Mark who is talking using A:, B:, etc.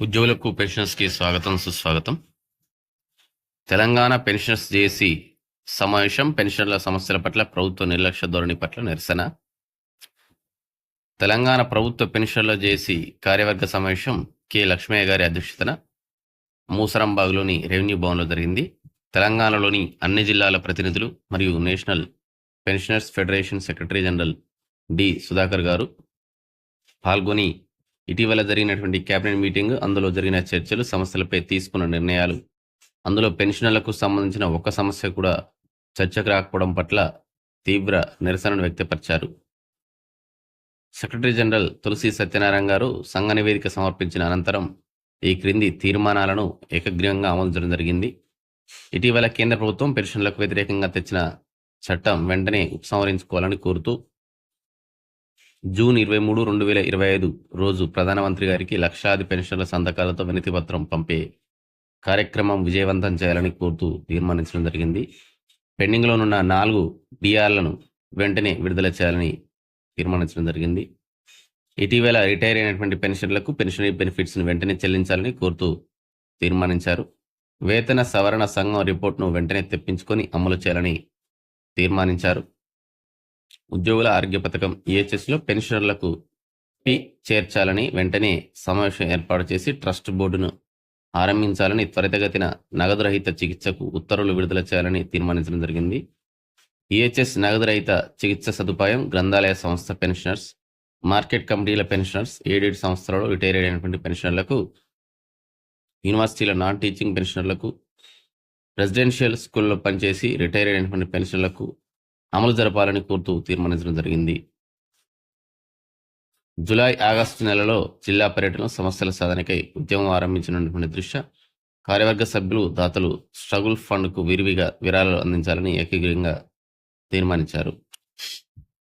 A: ఉద్యోగులకు పెన్షనర్స్కి స్వాగతం సుస్వాగతం. తెలంగాణ పెన్షనర్స్ జేసీ సమావేశం పెన్షనర్ల సమస్యల పట్ల ప్రభుత్వ నిర్లక్ష్య ధోరణి పట్ల నిరసన. తెలంగాణ ప్రభుత్వ పెన్షన్ల జేసీ కార్యవర్గ సమావేశం కె. లక్ష్మయ్య గారి అధ్యక్షతన మూసరంబాగ్లోని రెవెన్యూ భవన్లో జరిగింది. తెలంగాణలోని అన్ని జిల్లాల ప్రతినిధులు మరియు national pensioners federation secretary general D. Sudhakar garu పాల్గొని ఇటీవల జరిగినటువంటి కేబినెట్ మీటింగ్ అందులో జరిగిన చర్చలు సమస్యలపై తీసుకున్న నిర్ణయాలు అందులో పెన్షనర్లకు సంబంధించిన ఒక సమస్య కూడా చర్చకు రాకపోవడం పట్ల తీవ్ర నిరసనను వ్యక్తపరిచారు. సెక్రటరీ జనరల్ తులసి సత్యనారాయణ గారు సంఘ నివేదిక సమర్పించిన అనంతరం ఈ క్రింది తీర్మానాలను ఏకగ్రీవంగా అమలు చేయడం జరిగింది. ఇటీవల కేంద్ర ప్రభుత్వం పెన్షన్లకు వ్యతిరేకంగా తెచ్చిన చట్టం వెంటనే ఉపసంహరించుకోవాలని కోరుతూ జూన్ ఇరవై మూడు రెండు వేల ఇరవై ఐదు రోజు ప్రధానమంత్రి గారికి లక్షాది పెన్షన్ల సంతకాలతో వినతి పత్రం పంపే కార్యక్రమం విజయవంతం చేయాలని కోరుతూ తీర్మానించడం జరిగింది. పెండింగ్లో ఉన్న నాలుగు డిఆర్లను వెంటనే విడుదల చేయాలని తీర్మానించడం జరిగింది. ఇటీవల రిటైర్ అయినటువంటి పెన్షన్లకు పెన్షనరీ బెనిఫిట్స్ను వెంటనే చెల్లించాలని కోరుతూ తీర్మానించారు. వేతన సవరణ సంఘం రిపోర్ట్ను వెంటనే తెప్పించుకొని అమలు చేయాలని తీర్మానించారు. ఉద్యోగుల ఆరోగ్య పథకం ఈహెచ్ఎస్లో పెన్షనర్లకు పి చేర్చాలని వెంటనే సమావేశం ఏర్పాటు చేసి ట్రస్ట్ బోర్డును ఆరంభించాలని త్వరితగతిన నగదు రహిత చికిత్సకు ఉత్తర్వులు విడుదల చేయాలని తీర్మానించడం జరిగింది. ఈహెచ్ఎస్ నగదు రహిత చికిత్స సదుపాయం గ్రంథాలయ సంస్థ పెన్షనర్స్ మార్కెట్ కమిటీల పెన్షనర్స్ ఏడేడు సంస్థలలో రిటైర్ అయినటువంటి పెన్షనర్లకు యూనివర్సిటీల నాన్ టీచింగ్ పెన్షనర్లకు రెసిడెన్షియల్ స్కూల్లో పనిచేసి రిటైర్ అయినటువంటి పెన్షన్లకు అమలు జరపాలని కోరుతూ తీర్మానించడం జరిగింది. జూలై ఆగస్టు నెలలో జిల్లా పర్యటన సమస్యల సాధనకై ఉద్యమం ఆరంభించినటువంటి దృష్ట్యా కార్యవర్గ సభ్యులు దాతలు స్ట్రగుల్ ఫండ్కు విరివిగా విరాళాలు అందించాలని ఏకగ్రీవంగా తీర్మానించారు.